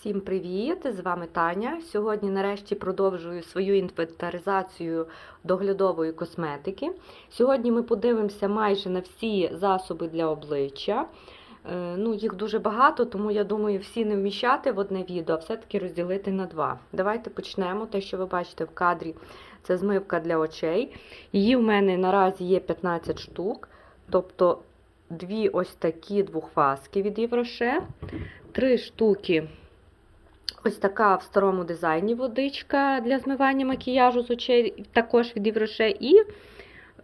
Всім привіт! З вами Таня. Сьогодні нарешті продовжую свою інвентаризацію доглядової косметики. Сьогодні ми подивимося майже на всі засоби для обличчя. Е, Ну, їх дуже багато, тому я думаю, всі не вміщати в одне відео, а все-таки розділити на два. Давайте почнемо. Те, що ви бачите в кадрі, це змивка для очей. Її в мене наразі є 15 штук, тобто дві ось такі двохфаски від Євроше, три штуки. Ось така в старому дизайні водичка для змивання макіяжу з очей, також від Євроше. І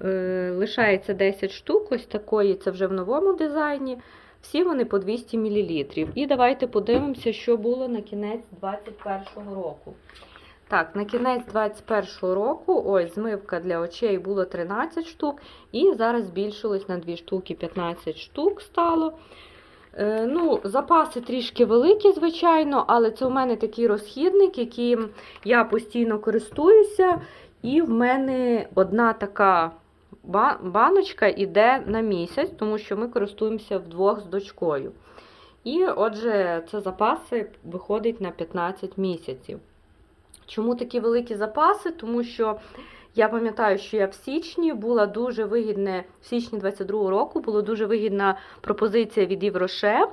е, лишається 10 штук, ось такої, це вже в новому дизайні. Всі вони по 200 мл. І давайте подивимося, що було на кінець 2021 року. Так, на кінець 2021 року ось змивка для очей було 13 штук, і зараз збільшилось на 2 штуки 15 штук стало. Е, ну, Запаси трішки великі, звичайно, але це у мене такий розхідник, яким я постійно користуюся. І в мене одна така баночка йде на місяць, тому що ми користуємося вдвох з дочкою. І отже, це запаси виходить на 15 місяців. Чому такі великі запаси? Тому що я пам'ятаю, що я в січні була дуже вигідна, в січні 22 року була дуже вигідна пропозиція від Євроше.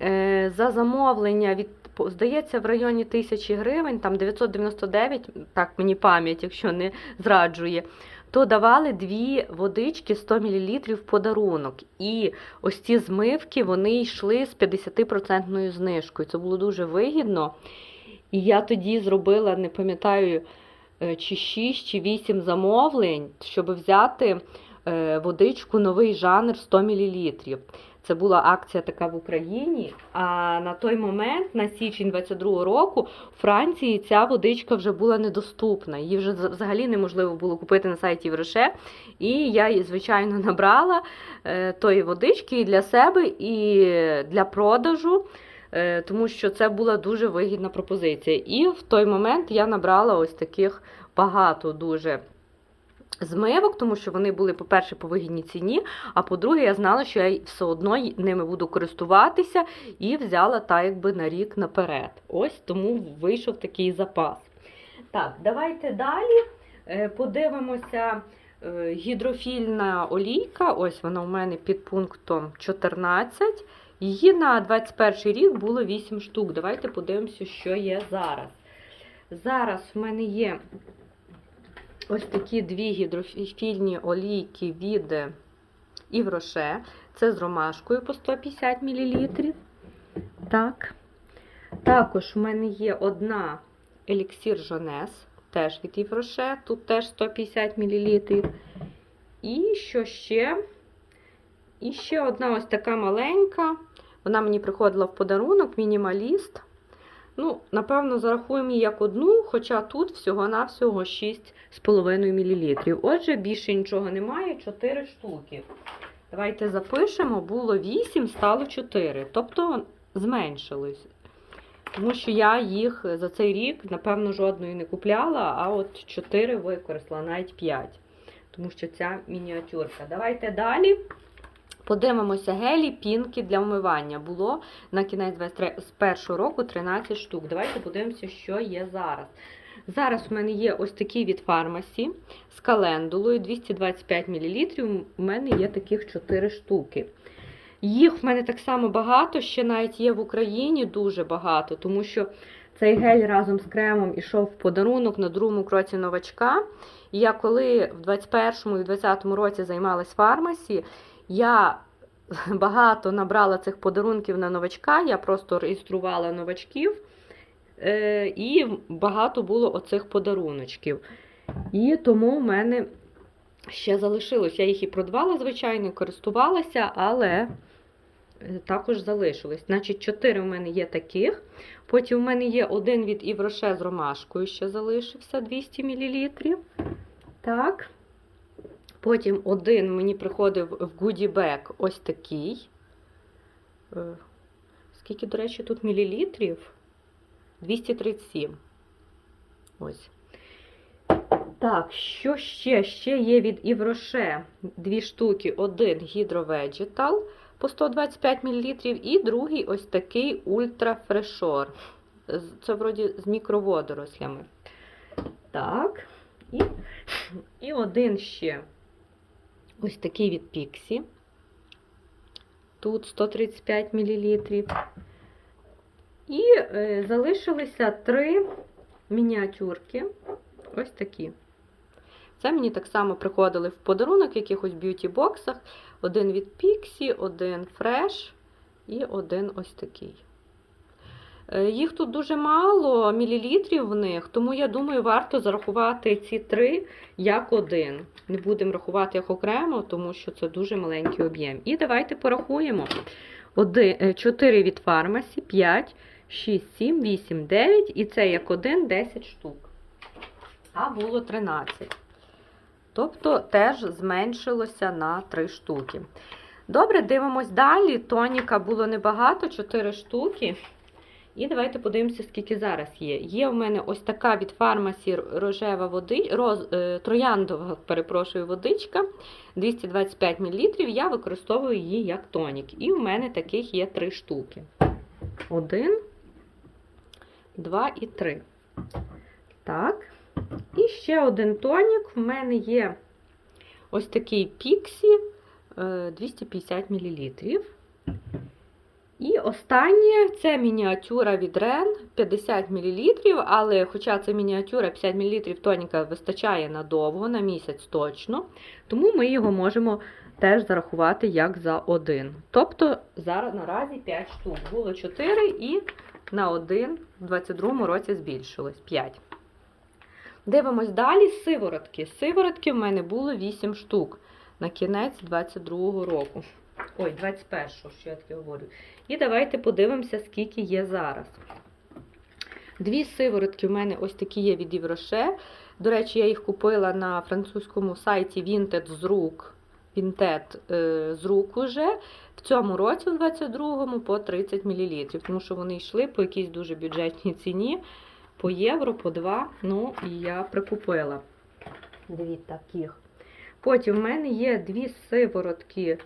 Е, За замовлення від, здається, в районі 1000 гривень, там 999, так мені пам'ять, якщо не зраджує, то давали дві водички 100 мл подарунок. І ось ці змивки вони йшли з 50% знижкою. Це було дуже вигідно. І я тоді зробила, не пам'ятаю, чи 6 чи 8 замовлень, щоб взяти е, водичку новий жанр 100 мл. Це була акція така в Україні. А на той момент, на січень 22 року, у Франції ця водичка вже була недоступна. Її вже взагалі неможливо було купити на сайті Євроше. І я її, звичайно, набрала е, тої водички і для себе, і для продажу. Е, тому що це була дуже вигідна пропозиція. І в той момент я набрала ось таких багато дуже змивок, тому що вони були, по-перше, по вигідній ціні, а по-друге, я знала, що я все одно ними буду користуватися і взяла так, якби на рік наперед. Ось тому вийшов такий запас. Так, давайте далі е, подивимося. е, Гідрофільна олійка, ось вона у мене під пунктом 14. Її на 21 рік було 8 штук. Давайте подивимося, що є зараз. Зараз в мене є ось такі дві гідрофільні олійки від Івроше. Це з ромашкою по 150 мл. Так. Також в мене є одна еліксір Жонес, теж від Івроше. Тут теж 150 мл. І що ще? І ще одна ось така маленька. Вона мені приходила в подарунок, мінімаліст. Ну, напевно, зарахуємо її як одну, хоча тут всього-навсього 6,5 мл. Отже, більше нічого немає, 4 штуки. Давайте запишемо, було 8, стало 4. Тобто зменшилось. Тому що я їх за цей рік, напевно, жодної не купляла, а от 4 використала, навіть 5. Тому що ця мініатюрка. Давайте далі. Подивимося гелі, пінки для вмивання. Було на кінець 21 року 13 штук. Давайте подивимося, що є зараз. Зараз у мене є ось такий від фармасі з календулою 225 мл. У мене є таких 4 штуки. Їх в мене так само багато, ще навіть є в Україні дуже багато, тому що цей гель разом з кремом ішов в подарунок на другому кроці новачка. Я коли в 21 і в 20 році займалась фармасі, я багато набрала цих подарунків на новачка, я просто реєструвала новачків, е, і багато було оцих подаруночків. І тому в мене ще залишилось. Я їх і продавала, звичайно, користувалася, але е, також залишилось. Значить, 4 в мене є таких. Потім в мене є один від Івроше з ромашкою, ще залишився 200 мл. Так. Потім один мені приходив в Bag ось такий. Е, Скільки, до речі, тут мілілітрів? 237. Ось. Так, що ще? Ще є від Івроше дві штуки. Один гідроведжитал по 125 мл, і другий ось такий ультрафрешор. це вроді з мікроводорослями. Так. І, і один ще ось такий від Піксі. Тут 135 мл. І е, залишилися три мініатюрки. Ось такі. Це мені так само приходили в подарунок в якихось б'юті-боксах. Один від Pixie, один Fresh і один ось такий. Е, Їх тут дуже мало мілілітрів в них, тому я думаю, варто зарахувати ці три як один. Не будемо рахувати їх окремо, тому що це дуже маленький об'єм. І давайте порахуємо. 4 від фармасі, 5, 6, 7, 8, 9. І це як один 10 штук. А було 13. Тобто теж зменшилося на 3 штуки. Добре, дивимось далі. Тоніка було небагато, 4 штуки. І давайте подивимося, скільки зараз є. Є в мене ось така від фармасі рожева води, роз, е, трояндова, перепрошую, водичка 225 мл. Я використовую її як тонік. І в мене таких є 3 штуки. Один, два і три. Так. І ще один тонік. В мене є ось такий Піксі 250 мл. І останнє це мініатюра від Ren 50 мл, але хоча це мініатюра 50 мл тоніка вистачає надовго, на місяць точно, тому ми його можемо теж зарахувати як за один. Тобто зараз наразі 5 штук. Було 4 і на один в 22 році збільшилось 5. Дивимось далі сиворотки. Сиворотки в мене було 8 штук на кінець 22 року. Ой, 21-го, що я таке говорю. І давайте подивимося, скільки є зараз. Дві сиворотки в мене ось такі є від Євроше. До речі, я їх купила на французькому сайті Vinted з рук. Е, з рук уже. В цьому році, в 22-му, по 30 мл. Тому що вони йшли по якійсь дуже бюджетній ціні. По євро, по 2. Ну, і я прикупила. Дві таких. Потім в мене є дві сиворотки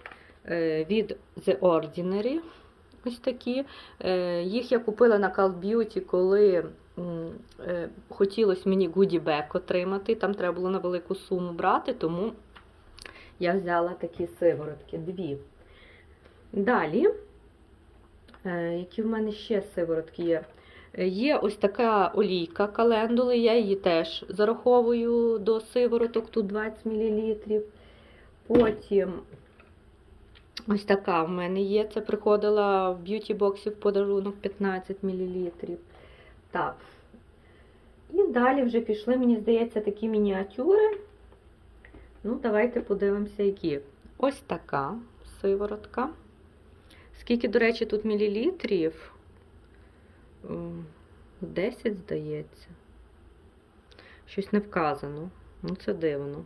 від The Ordinary. Ось такі. Е, Їх я купила на Call Beauty, коли е, хотілося мені Bag отримати. Там треба було на велику суму брати, тому я взяла такі сиворотки. Дві. Далі, е, які в мене ще сиворотки є? Е, Є ось така олійка календули, я її теж зараховую до сивороток, тут 20 мл. Потім ось така в мене є. Це приходила в б'юті-боксі в подарунок 15 мл. Так. І далі вже пішли, мені здається, такі мініатюри. Ну, давайте подивимося, які. Ось така сиворотка. Скільки, до речі, тут мілілітрів? 10, здається. Щось не вказано. Ну, це дивно.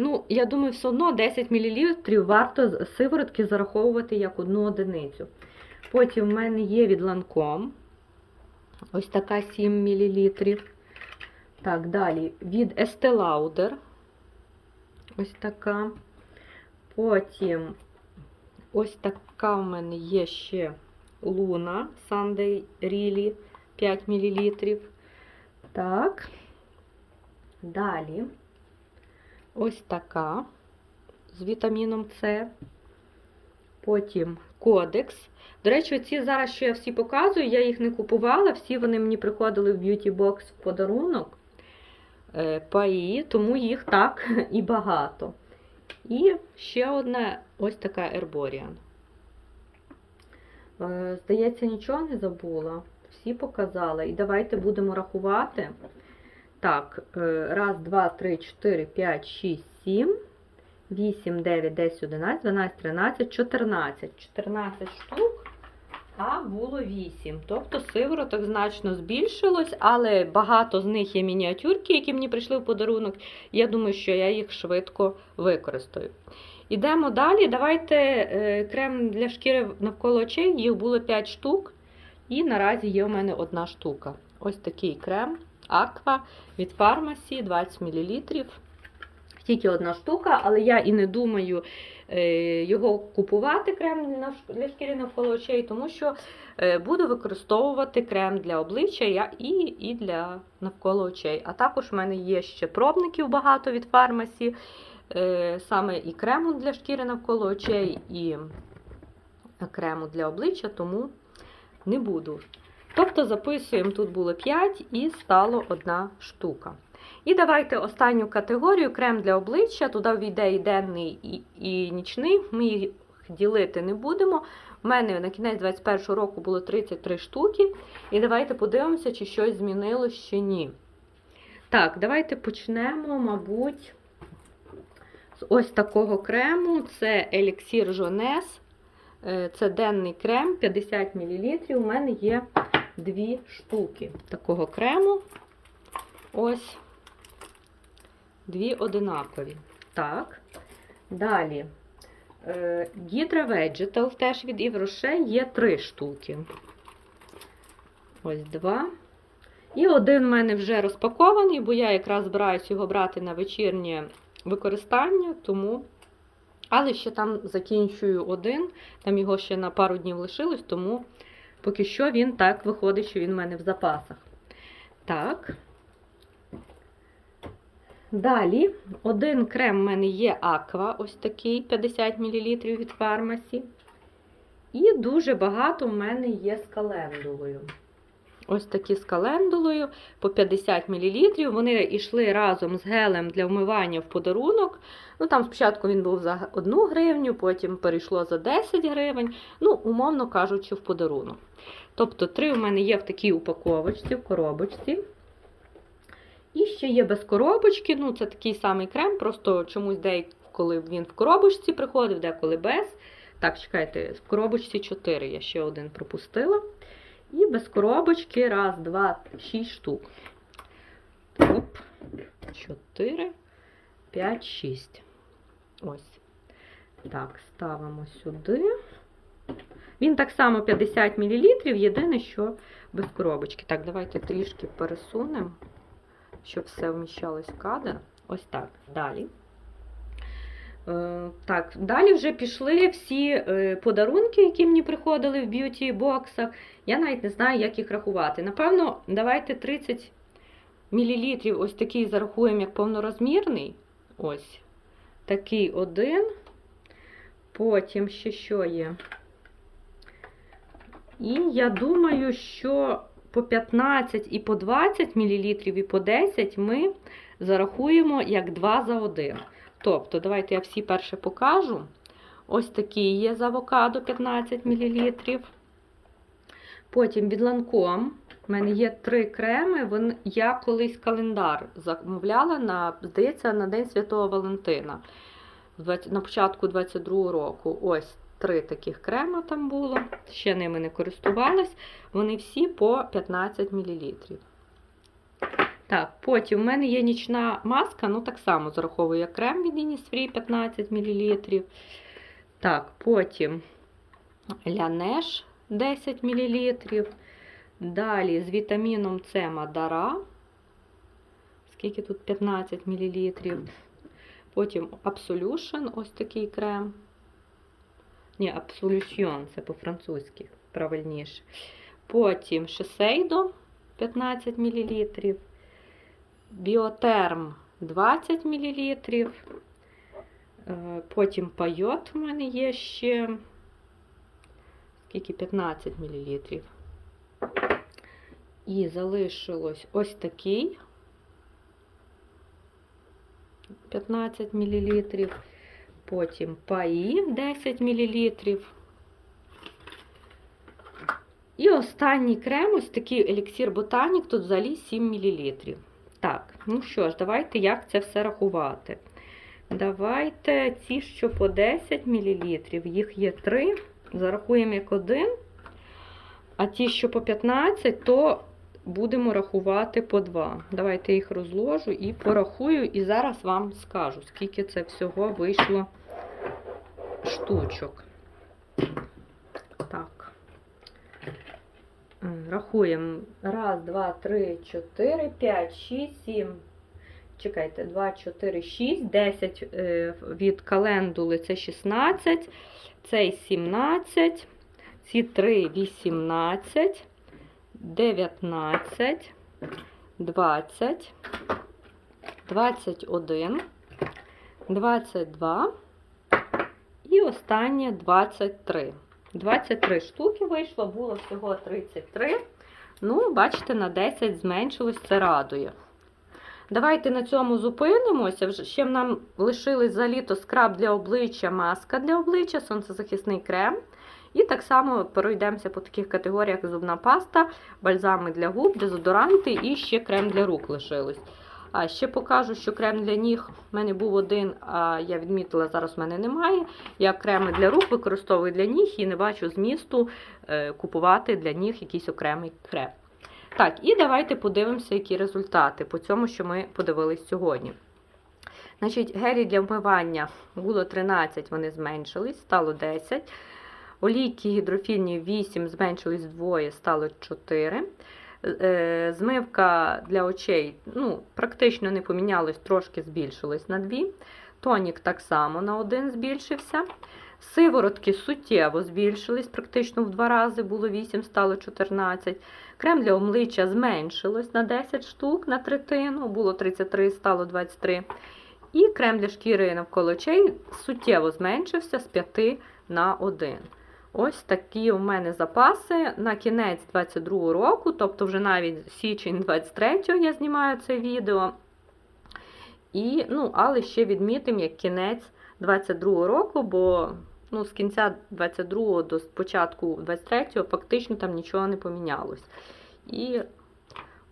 Ну, я думаю, все одно 10 мл варто сиворотки зараховувати як одну одиницю. Потім в мене є від Lancome. Ось така 7 мл. Так, далі від Estee Lauder. Ось така. Потім ось така в мене є ще Луна Sunday Really 5 мл. Так. Далі ось така з вітаміном С. Потім кодекс. До речі, ці зараз, що я всі показую, я їх не купувала, всі вони мені приходили в б'юті бокс в подарунок е, паї, тому їх так і багато. І ще одна ось така Herborian. Е, Здається, нічого не забула. Всі показала. І давайте будемо рахувати. Так, е, раз, два, три, чотири, п'ять, шість, сім, вісім, дев'ять, десять, одинадцять, дванадцять, тринадцять, чотирнадцять. 14 штук, а було 8. Тобто сивороток значно збільшилось, але багато з них є мініатюрки, які мені прийшли в подарунок. Я думаю, що я їх швидко використаю. Ідемо далі. Давайте е, крем для шкіри навколо очей. Їх було 5 штук. І наразі є у мене одна штука. Ось такий крем Aqua від фармасі 20 мл. Тільки одна штука, але я і не думаю е, його купувати крем для шкіри навколо очей, тому що е, буду використовувати крем для обличчя і, і для навколо очей. А також в мене є ще пробників багато від фармасі, е, саме і крему для шкіри навколо очей, і крему для обличчя, тому не буду. Тобто записуємо, тут було 5 і стало одна штука. І давайте останню категорію крем для обличчя. Туди війде і денний, і, і нічний. Ми їх ділити не будемо. У мене на кінець 2021 року було 33 штуки. І давайте подивимося, чи щось змінилось чи ні. Так, давайте почнемо, мабуть, з ось такого крему. Це еліксір Жонес. Е, Це денний крем 50 мл. У мене є дві штуки такого крему. Ось дві одинакові. Так. Далі. Е, Hydra Vegetal теж від Yves є три штуки. Ось два. І один в мене вже розпакований, бо я якраз збираюсь його брати на вечірнє використання, тому. Але ще там закінчую один, там його ще на пару днів лишилось, тому поки що він так виходить, що він в мене в запасах. Так. Далі, один крем в мене є Аква, ось такий 50 мл від фармасі. І дуже багато в мене є з календулою. Ось такі з календулою по 50 мл. Вони йшли разом з гелем для вмивання в подарунок. Ну, там спочатку він був за 1 гривню, потім перейшло за 10 гривень. Ну, умовно кажучи, в подарунок. Тобто, три у мене є в такій упаковочці, в коробочці. І ще є без коробочки. Ну, це такий самий крем, просто чомусь деколи він в коробочці приходив, деколи без. Так, чекайте, в коробочці 4, я ще один пропустила. І без коробочки. Раз, два, шість штук. Оп, 4, 5, 6. Ось. Так, ставимо сюди. Він так само 50 мл, єдине, що без коробочки. Так, давайте трішки пересунемо, щоб все вміщалось в кадр. Ось так. Далі. Е, Так, далі вже пішли всі е, подарунки, які мені приходили в б'юті-боксах. Я навіть не знаю, як їх рахувати. Напевно, давайте 30 мл ось такий зарахуємо як повнорозмірний. Ось такий один. Потім ще що є? І я думаю, що по 15 і по 20 мл і по 10 ми зарахуємо як 2 за 1. Тобто, давайте я всі перше покажу. Ось такий є з авокадо 15 мл. Потім від Lancome. У мене є три креми. Я колись календар замовляла на, здається, на День Святого Валентина. На початку 22 року. Ось три таких крема там було. Ще ними не користувалась. Вони всі по 15 мл. Так, потім в мене є нічна маска, ну так само зараховую як крем від Innisfree 15 мл. Так, потім Лянеш 10 мл. Далі з вітаміном С Мадара. Скільки тут 15 мл. Потім Absolution, ось такий крем. Ні, Absolution, це по-французьки, правильніше. Потім Shiseido 15 мл. Біотерм 20 мл. Потім пайот у мене є ще скільки 15 мл. І залишилось ось такий 15 мл. Потім паї 10 мл. І останній крем, ось такий еліксір Ботанік, тут взагалі 7 мл. Ну що ж, давайте як це все рахувати. Давайте ці, що по 10 мл, їх є 3, зарахуємо як один. А ті, що по 15, то будемо рахувати по 2. Давайте їх розложу і порахую, і зараз вам скажу, скільки це всього вийшло штучок. Так. Е, Рахуємо. Раз, два, три, чотири, п'ять, шість, сім, чекайте, 2, 4, 6, 10 е, від календули це 16, цей 17, ці 3 18, 19, 20, 21, 22 і останнє 23. 23 штуки вийшло, було всього 33. Ну, бачите, на 10 зменшилось, це радує. Давайте на цьому зупинимося. Ще нам лишились за літо скраб для обличчя, маска для обличчя, сонцезахисний крем. І так само пройдемося по таких категоріях: зубна паста, бальзами для губ, дезодоранти і ще крем для рук лишилось. А ще покажу, що крем для ніг в мене був один, а я відмітила, зараз в мене немає. Я креми для рук використовую для ніг і не бачу змісту е, купувати для ніг якийсь окремий крем. Так, і давайте подивимося, які результати по цьому, що ми подивились сьогодні. Значить, гелі для вмивання було 13, вони зменшились, стало 10. Олійки гідрофільні 8 зменшились вдвоє, стало 4. Е, Змивка для очей ну, практично не помінялось, трошки збільшилось на 2. Тонік так само на 1 збільшився. Сиворотки суттєво збільшились, практично в 2 рази було 8, стало 14. Крем для обличчя зменшилось на 10 штук на третину, було 33, стало 23. І крем для шкіри навколо очей суттєво зменшився з 5 на 1. Ось такі у мене запаси на кінець 22 року, тобто вже навіть січень 23 я знімаю це відео. І, ну, але ще відмітимо як кінець 22 року, бо ну, з кінця 22 до початку 23 фактично там нічого не помінялось. І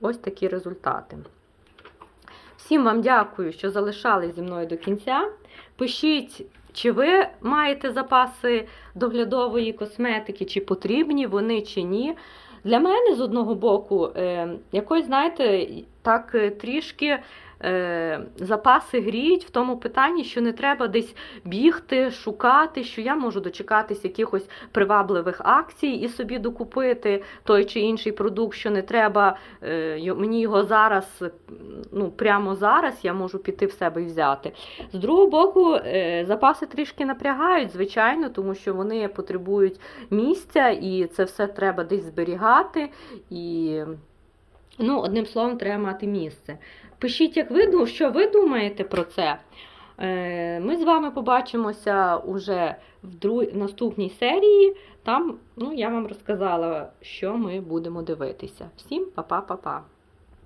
ось такі результати. Всім вам дякую, що залишались зі мною до кінця. Пишіть, чи ви маєте запаси доглядової косметики, чи потрібні вони, чи ні. Для мене, з одного боку, е, якось, знаєте, так е, трішки запаси гріють в тому питанні, що не треба десь бігти, шукати, що я можу дочекатись якихось привабливих акцій і собі докупити той чи інший продукт, що не треба е, мені його зараз, ну прямо зараз я можу піти в себе і взяти. З другого боку, е, запаси трішки напрягають, звичайно, тому що вони потребують місця, і це все треба десь зберігати. І, ну, одним словом, треба мати місце. Пишіть, як ви що ви думаєте про це. Е, Ми з вами побачимося уже в друг... наступній серії. Там ну, я вам розказала, що ми будемо дивитися. Всім па-па-па-па!